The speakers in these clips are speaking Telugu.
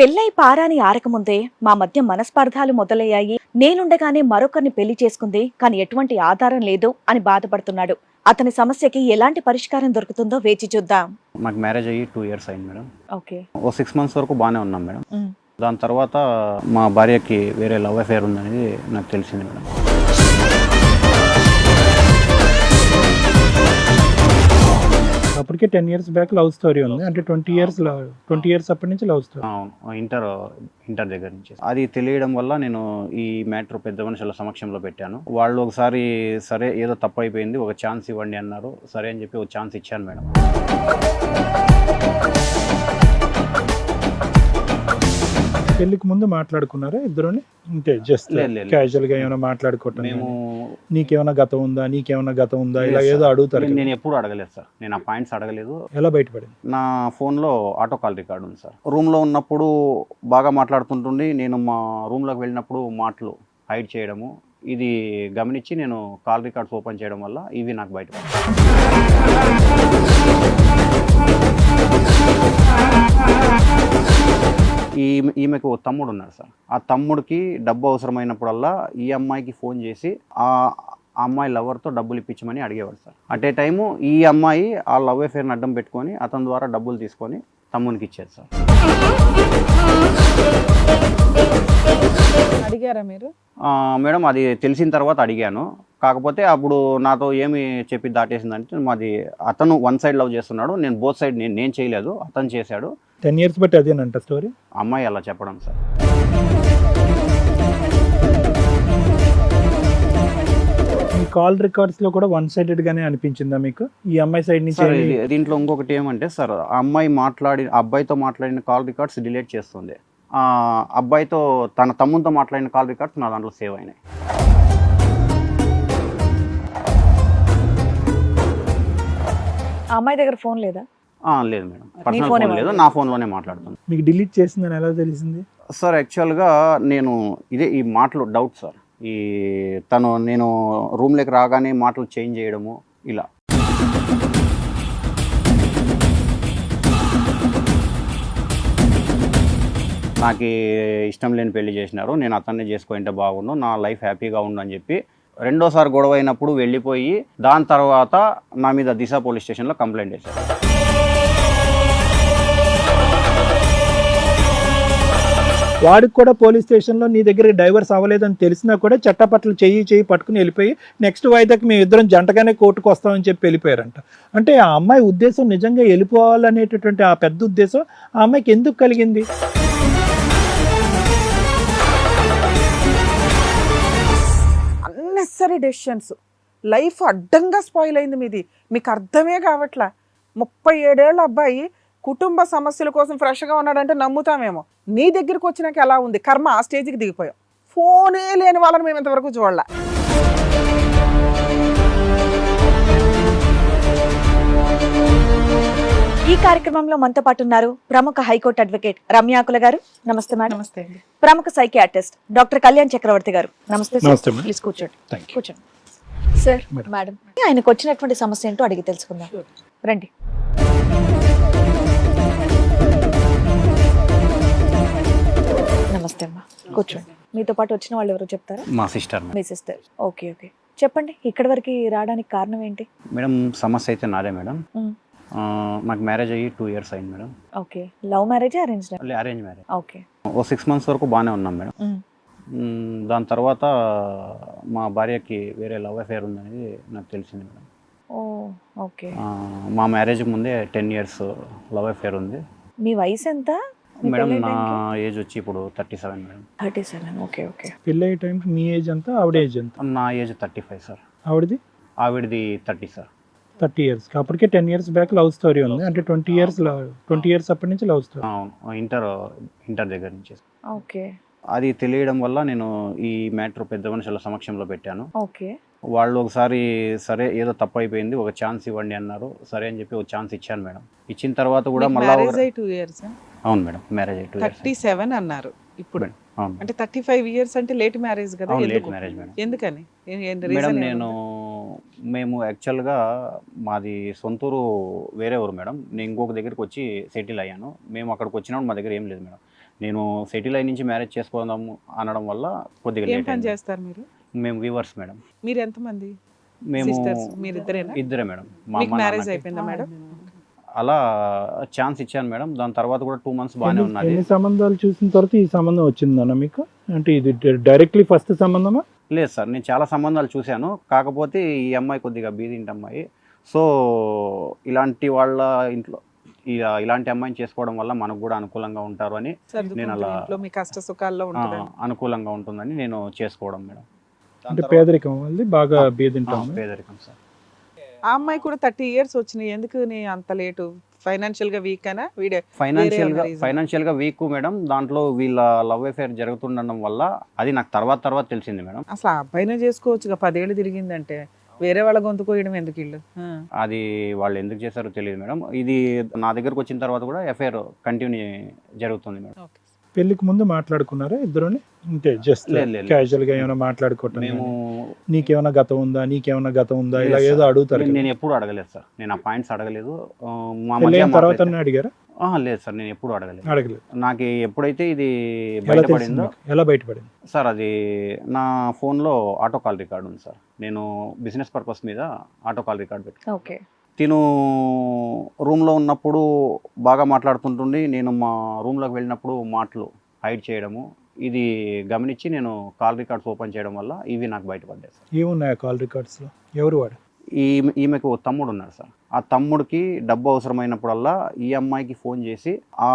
పెళ్ళై పారాని ఆరకముందే మా మధ్య మనస్పర్ధాలు మొదలయ్యాయి. నేనుండగానే మరొకరిని పెళ్ళి చేసుకుంది. కానీ ఎటువంటి ఆధారం లేదు అని బాధపడుతున్నాడు. అతని సమస్యకి ఎలాంటి పరిష్కారం దొరుకుతుందో వేచి చూద్దాం. నాకు మ్యారేజ్ అయ్యి టూ ఇయర్స్ అయింది మేడం. ఓకే. ఓ సిక్స్ మంత్స్ వరకు బాగానే ఉన్నాం మేడం. దాని తర్వాత మా భార్యకి వేరే లవ్ అఫేర్ ఉందనేది నాకు తెలిసింది మేడం. అప్పటికే ten years back love story ఉంది. అంటే ట్వంటీ ఇయర్స్ ట్వంటీ ఇయర్స్ అప్పటి నుంచి లవ్ స్టోరీ ఇంటర్ ఇంటర్ దగ్గర నుంచి. అది తెలియడం వల్ల నేను ఈ మ్యాటర్ పెద్ద మనుషుల సమక్షంలో పెట్టాను. వాళ్ళు ఒకసారి సరే ఏదో తప్పు అయిపోయింది ఒక ఛాన్స్ ఇవ్వండి అన్నారు. సరే అని చెప్పి ఒక ఛాన్స్ ఇచ్చాను మేడం. పెళ్ళికి ముందు మాట్లాడుకున్నారా ఇద్దరుని? జస్ట్. క్యాజువల్గా ఏమైనా మాట్లాడుకోవటం మేము. నీకేమైనా గతం ఉందా? నీకేమైనా గతం ఉందా? ఇలా ఏదో. అడుగుతారు నేను- ఎప్పుడు అడగలేదు సార్. నేను ఆ పాయింట్స్ అడగలేదు. ఎలా బయటపడింది? నా ఫోన్లో ఆటో కాల్ రికార్డు ఉంది సార్. రూమ్లో ఉన్నప్పుడు బాగా మాట్లాడుతుంటుండి నేను మా రూమ్లోకి వెళ్ళినప్పుడు మాటలు హైడ్ చేయడము ఇది గమనించి నేను కాల్ రికార్డ్స్ ఓపెన్ చేయడం వల్ల ఇవి నాకు బయట ఈ ఈమెకు తమ్ముడు ఉన్నాడు సార్. ఆ తమ్ముడికి డబ్బు అవసరమైనప్పుడల్లా ఈ అమ్మాయికి ఫోన్ చేసి ఆ అమ్మాయి లవర్తో డబ్బులు ఇప్పించమని అడిగేవాడు సార్. అట్ ఏ టైము ఈ అమ్మాయి ఆ లవ్ అఫేర్ని అడ్డం పెట్టుకొని అతని ద్వారా డబ్బులు తీసుకొని తమ్మునికి ఇచ్చేది సార్. అడిగారా మీరు? మేడం అది తెలిసిన తర్వాత అడిగాను. కాకపోతే అప్పుడు నాతో ఏమి చెప్పి దాటేసిందంటే మాది అతను వన్ సైడ్ లవ్ చేస్తున్నాడు నేను బోత్ సైడ్ నేను నేను చేయలేదు అతను చేశాడు. టెన్ ఇయర్స్ బట్టి అదేనంట స్టోరీ? అమ్మాయి అలా చెప్పడం సార్. మీ కాల్ రికార్డ్స్లో కూడా వన్ సైడెడ్ గానే అనిపించిందా మీకు? ఈ అమ్మాయి సైడ్ నుంచి సార్ ఏమీ- ఇది- దీంట్లో ఇంకొకటి ఏమంటే సార్ ఆ అమ్మాయి మాట్లాడి ఆ అబ్బాయితో మాట్లాడిన కాల్ రికార్డ్స్ డిలీట్ చేస్తుంది. ఆ అబ్బాయితో తన తమ్ముతో మాట్లాడిన కాల్ రికార్డ్స్ నా దాంట్లో సేవ్ అయినాయి. ఆ అమ్మాయి దగ్గర ఫోన్ లేదా? లేదు మేడం. పర్సనల్ ఫోనే లేదు. నా ఫోన్లోనే మాట్లాడుతాను మీకు డిలీట్ చేసిందని ఎలా తెలిసింది? సార్ యాక్చువల్గా నేను ఇదే ఈ మాటలు డౌట్ సార్. ఈ తను నేను రూమ్లోకి రాగానే మాటలు చేంజ్ చేయడము ఇలా. నాకు ఇష్టం లేని పెళ్ళి చేసినారు. నేను అతన్ని చేసుకుంటే బాగుండు. నా లైఫ్ హ్యాపీగా ఉండు అని చెప్పి రెండోసారి గొడవ అయినప్పుడు వెళ్ళిపోయి దాని తర్వాత నా మీద దిశ పోలీస్ స్టేషన్లో కంప్లైంట్ చేశారు. వాడికి కూడా పోలీస్ స్టేషన్లో నీ దగ్గర డైవర్స్ అవ్వలేదని తెలిసినా కూడా చట్టపట్లు చెయ్యి చెయ్యి పట్టుకుని వెళ్ళిపోయి నెక్స్ట్ వాయిదాకి మేము ఇద్దరం జంటగానే కోర్టుకు వస్తామని చెప్పి వెళ్ళిపోయారంట. అంటే ఆ అమ్మాయి ఉద్దేశం నిజంగా వెళ్ళిపోవాలనేటటువంటి ఆ పెద్ద ఉద్దేశం ఆ అమ్మాయికి ఎందుకు కలిగింది? అన్నెసరీ డెసిషన్స్ లైఫ్ అడ్డంగా స్పాయిల్ అయింది మీది. మీకు అర్థమే కావట్లా. ముప్పై ఏడేళ్ళ అబ్బాయి కుటుంబ సమస్యల కోసం ఫ్రెష్గా ఉన్నాడంటే నమ్ముతామేమో. నీ దగ్గరికి వచ్చినాక ఎలా ఉంది? కర్మ ఆ స్టేజ్కి దిగిపోయాం. ఫోనే లేని వాళ్ళని మేము ఇంతవరకు చూడాల. ఈ కార్యక్రమంలో మనతో పాటు ఉన్నారు ప్రముఖ హైకోర్టు అడ్వకేట్ రమ్యాకుల గారు. నమస్తే మేడం. నమస్తే ప్రముఖ సైకియాట్రిస్ట్ డాక్టర్ కళ్యాణ్ చక్రవర్తి గారు. నమస్తే సార్. నమస్తే మేడం. ప్లీజ్ కూర్చోండి. కూర్చోండి. సార్. మేడం. ఆయనకు వచ్చినటువంటి సమస్య ఏంటో అడిగి తెలుసుకుందాం. రండి. నమస్తే అమ్మా కూర్చోండి. మీతో పాటు వచ్చిన వాళ్ళు ఎవరో చెప్తారా? మా సిస్టర్ మీ సిస్టర్. Okay okay. చెప్పండి ఇక్కడి వరకు రావడానికి కారణం ఏంటి? మేడం సమస్య అయితే నాదే మేడం. నాకు మ్యారేజ్ అయ్యి టూ ఇయర్స్ అయింది madam. Okay. Love marriage arrange arrange marriage. Okay. Oh six months వరకు బాగానే ఉన్నాం మేడం. దాని తర్వాత మా భార్యకి వేరే లవ్ అఫేర్ ఉందనేది నాకు తెలిసింది మేడం. ఓకే. మా మ్యారేజ్ ముందే టెన్ ఇయర్స్ లవ్ అఫేర్ ఉంది. మీ వయసు ఎంత? మేడం నా ఏజ్ వచ్చి ఇప్పుడు thirty seven madam. Thirty seven okay okay. పెళ్ళి అయ్యే టైంకి మీ ఏజ్ ఎంత? ఆవిడ ఏజ్ ఎంత? నా ఏజ్ థర్టీ ఫైవ్ సార్. ఆవిడది? ఆవిడది థర్టీ సార్. Thirty years. అప్పటికే ten years back love story ఉంది. అంటే ట్వంటీ ఇయర్స్ ట్వంటీ ఇయర్స్ అప్పటి నుంచి లవ్ స్టోరీ. అవును. ఇంటర్ ఇంటర్ దగ్గర నుంచి. ఓకే. అది తెలియడం వల్ల నేను ఈ మ్యాటర్ పెద్ద మనుషుల సమక్షంలో పెట్టాను. ఓకే. వాళ్ళు ఒకసారి సరే ఏదో తప్పు అయిపోయింది ఒక ఛాన్స్ ఇవ్వండి అన్నారు. సరే అని చెప్పి ఒక ఛాన్స్ ఇచ్చాను మేడం. ఇచ్చిన తర్వాత కూడా మళ్ళీ అయ్యి అవును మేడం మ్యారేజ్ అయ్యి టూ థర్టీ సెవెన్ అన్నారు ఇప్పుడు. అంటే థర్టీ ఫైవ్ ఇయర్స్ అంటే లేట్ మ్యారేజ్ కదా లేట్ మ్యారేజ్ మేడం. ఎందుకని? మేడం నేను? మేము యాక్చువల్గా మాది సొంతూరు వేరే ఊరు మేడం. నేను ఇంకొక దగ్గరికి వచ్చి సెటిల్ అయ్యాను. మేము అక్కడికి వచ్చినప్పుడు మా దగ్గర ఏం లేదు మేడం. నేను సెటిల్ అయి నుంచి మ్యారేజ్ చేసుకోదాము అనడం వల్ల కొద్దిగా ఏం లేట్ పని. చేస్తారు మీరు? మేము వీవర్స్ మేడం. మీరు ఎంతమంది? మేము ఇద్దరే మేడం. మ్యారేజ్. అయిపోయిందా మేడం. అలా ఛాన్స్ ఇచ్చాను మేడం. దాని తర్వాత కూడా టూ మంత్స్ బాగానే ఉన్నది. ఎన్ని సంబంధాలు చూసిన తర్వాత ఈ సంబంధం వచ్చిందన్న మీకు? అంటే ఇది డైరెక్ట్లీ ఫస్ట్ సంబంధమా? లేదు సార్ నేను చాలా సంబంధాలు చూశాను. కాకపోతే ఈ అమ్మాయి కొద్దిగా బీదింటి అమ్మాయి. సో ఇలాంటి వాళ్ళ ఇంట్లో ఇ- ఇలాంటి అమ్మాయిని చేసుకోవడం వల్ల మనకు కూడా అనుకూలంగా ఉంటారు అని నేను అలా- ఇంట్లో మీ కష్ట సుఖాల్లో అనుకూలంగా ఉంటుందని నేను చేసుకోవడం మేడం. పేదరికం వాళ్ళది బాగా బీదింటాం పేదరికం సార్. ఆ అమ్మాయి కూడా థర్టీ ఇయర్స్ వచ్చినాయి. ఎందుకు నీ అంత లేటు? ఫైనాన్షియల్గా వీక్ అయినా వీడే ఫైనాన్షియల్గా? ఫైనాన్షియల్గా వీక్ మేడం. దాంట్లో వీళ్ళ లవ్ అఫేర్ జరుగుతుండడం వల్ల అది నాకు తర్వాత తర్వాత తెలిసింది మేడం. అసలు ఆ అబ్బాయినే చేసుకోవచ్చుగా. పదేళ్ళు తిరిగిందంటే వేరే వాళ్ళ గొంతు కోయడం ఎందుకు ఇల్లు. అది వాళ్ళు ఎందుకు చేశారో తెలియదు మేడం. ఇది నా దగ్గరకు వచ్చిన తర్వాత కూడా ఎఫ్ఐఆర్ కంటిన్యూ జరుగుతుంది మేడం. పెళ్ళికి ముందు మాట్లాడుకున్నారా ఇద్దరుని? అంటే జస్ట్. క్యాజువల్గా ఏమైనా మాట్లాడుకోవటం మేము నీకేమైనా గతం ఉందా? నీకేమైనా గతం ఉందా? ఇలా. ఏదో అడుగుతారు నేను- ఎప్పుడు అడగలేదు సార్. నేను ఆ పాయింట్స్ అడగలేదు. తర్వాత అడిగారా? లేదు సార్ నేను ఎప్పుడు అడగలేదు. అడగలేదు. నాకు ఎప్పుడైతే ఇది బయటపడిందో? ఎలా బయటపడింది? సార్ అది నా ఫోన్లో ఆటో కాల్ రికార్డ్ ఉంది సార్. నేను బిజినెస్ పర్పస్ మీద ఆటో కాల్ రికార్డ్ పెట్టాను ఓకే. తిను రూమ్లో ఉన్నప్పుడు బాగా మాట్లాడుతుంటుండి నేను మా రూమ్లోకి వెళ్ళినప్పుడు మాటలు హైడ్ చేయడము ఇది గమనించి నేను కాల్ రికార్డ్స్ ఓపెన్ చేయడం వల్ల ఇవి నాకు బయటపడ్డాయి సార్. ఏమున్నాయి కాల్ రికార్డ్స్లో ఎవరు వాడు? ఈమె ఈమెకు తమ్ముడు ఉన్నాడు సార్. ఆ తమ్ముడికి డబ్బు అవసరమైనప్పుడల్లా ఈ అమ్మాయికి ఫోన్ చేసి ఆ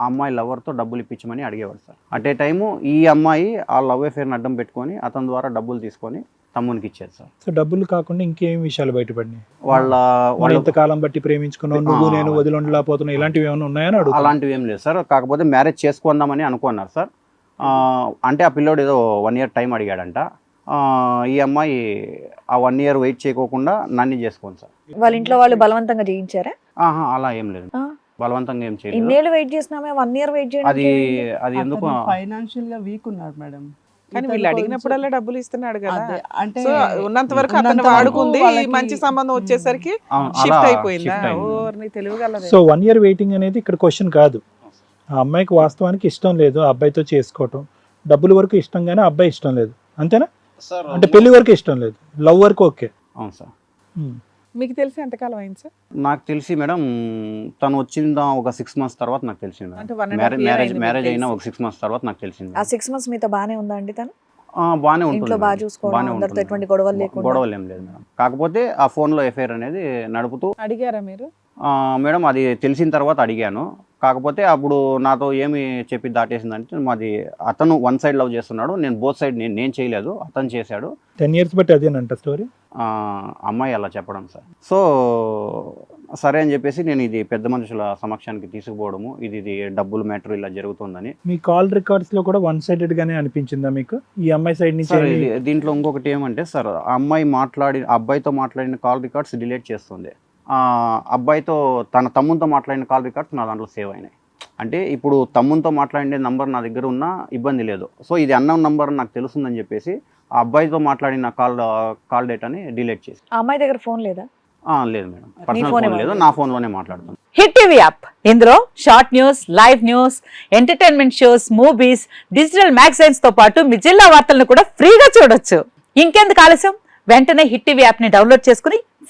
ఆ అమ్మాయి లవర్తో డబ్బులు ఇప్పించమని అడిగేవాడు సార్. అట్ ఏ టైము ఈ అమ్మాయి ఆ లవ్ అఫేర్ని అడ్డం పెట్టుకొని అతని ద్వారా డబ్బులు తీసుకొని తమ్మునికి ఇచ్చేది సార్. సో డబ్బులు కాకుండా ఇంకేం విషయాలు బయటపడినాయి? వాళ్ళ వాళ్ళు వాళ్ళ ఇంతకాలం బట్టి ప్రేమించుకున్నావు నువ్వు నేను వదిలిండలేకపోతున్నావు ఇలాంటివి ఏమైనా ఉన్నాయని అడుగు అలాంటివి ఏం లేదు సార్. కాకపోతే మ్యారేజ్ చేసుకుందామని అనుకున్నారు సార్. ఆ, అంటే ఆ పిల్లోడు ఏదో వన్ ఇయర్ టైం అడిగాడంట. ఆ, ఈ అమ్మాయి ఆ వన్ ఇయర్ వెయిట్ చేయకోకుండా నన్ను చేసుకోండి సార్. వాళ్ళ ఇంట్లో వాళ్ళు బలవంతంగా చేయించారా? ఆహా అలా ఏం లేదు. బలవంతంగా ఏం చేయలేదు. ఇన్నేళ్ళు వెయిట్ చేసినామే వన్ ఇయర్ వెయిట్ అది చేయడానికి అది ఎందుకు ఫైనాన్షియల్గా వీక్ ఉన్నాడు మేడం. కానీ వీళ్ళు అడిగినప్పుడల్లా డబ్బులు ఇస్తున్నాడు కదా. అంటే సో ఉన్నంత వరకు అతను వాడుకుంది మంచి సంబంధం వచ్చేసరికి షిఫ్ట్ అయిపోయిందా? తెలివిగలదే సో వన్ ఇయర్ వెయిటింగ్ అనేది ఇక్కడ క్వశ్చన్ కాదు. ఆ అమ్మాయికి వాస్తవానికి ఇష్టం లేదు ఆ అబ్బాయితో చేసుకోవటం. డబ్బుల వరకు ఇష్టం కానీ అబ్బాయి ఇష్టం లేదు. అంతేనా? అంటే పెళ్ళి వరకు ఇష్టం లేదు. లవ్ వరకు ఓకే. అవును సార్. మీకు తెలిసి ఎంతకాలం అయింది సార్ నాకు తెలిసి మేడం తను వచ్చిందా ఒక సిక్స్ మంత్స్ తర్వాత నాకు తెలిసింది అంటే madam one and a half marriage year marriage అయింది మ్యారేజ్ మీకు అయినా తెలిసి. ఒక సిక్స్ మంత్స్ తర్వాత నాకు తెలిసింది ఆ సిక్స్ మంత్స్ మీతో బానే ఉందా అండి తను ఆ, బాగానే ఉంటుంది బాగా మేడం. చూసుకోవడం, అందరితో ఉంటుంది ఎటువంటి. గొడవలు లేకుండా? గొడవలు ఏం లేదు మేడం కాకపోతే ఆ ఫోన్లో ఎఫ్ఐఆర్ అనేది నడుపుతూ అడిగారా మీరు మేడం అది తెలిసిన తర్వాత అడిగాను. కాకపోతే అప్పుడు నాతో ఏమి చెప్పి దాటేసిందంటే మాది అతను వన్ సైడ్ లవ్ చేస్తున్నాడు నేను బోత్ సైడ్ నేను నేను చేయలేదు అతను చేశాడు. టెన్ ఇయర్స్ బట్టి అదేనంట స్టోరీ? అమ్మాయి అలా చెప్పడం సార్. సో సరే అని చెప్పేసి నేను ఇది పెద్ద మనుషుల సమక్షానికి తీసుకుపోవడము ఇది ఇది డబ్బులు మ్యాటర్ ఇలా జరుగుతుందని. మీ కాల్ రికార్డ్స్లో కూడా వన్ సైడెడ్ గానే అనిపించిందా మీకు? ఈ అమ్మాయి సైడ్ నుంచి సార్ ఏమీ- ఇది దీంట్లో ఇంకొకటి ఏమంటే సార్ ఆ అమ్మాయి మాట్లాడి ఆ అబ్బాయితో మాట్లాడిన కాల్ రికార్డ్స్ డిలీట్ చేస్తుంది. అబ్బాయితో తన తమ్ముతో మాట్లాడిన కాల్ రికార్డ్స్ నా దాంట్లో సేవ్ అయినాయి. అంటే ఇప్పుడు తమ్ముతో మాట్లాడే నంబర్ నా దగ్గర ఉన్నా ఇబ్బంది లేదు. సో ఇది అన్న నంబర్ నాకు తెలుస్తుందని చెప్పేసి ఆ అబ్బాయితో మాట్లాడిన కాల్ కాల్ డేటాని డిలీట్ చేసి. అమ్మాయి దగ్గర ఫోన్ లేదా? లేదు మేడం. పర్సనల్ ఫోనే లేదు. నా ఫోన్లోనే మాట్లాడుతాను హిట్ టీవీ యాప్. ఇందులో short news live news entertainment shows movies digital మ్యాగజైన్స్తో పాటు మీ జిల్లా వార్తలను కూడా ఫ్రీగా చూడొచ్చు. ఇంకెందుకు ఆలస్యం? వెంటనే హిట్ టీవీ యాప్ని డౌన్లోడ్ చేసుకుని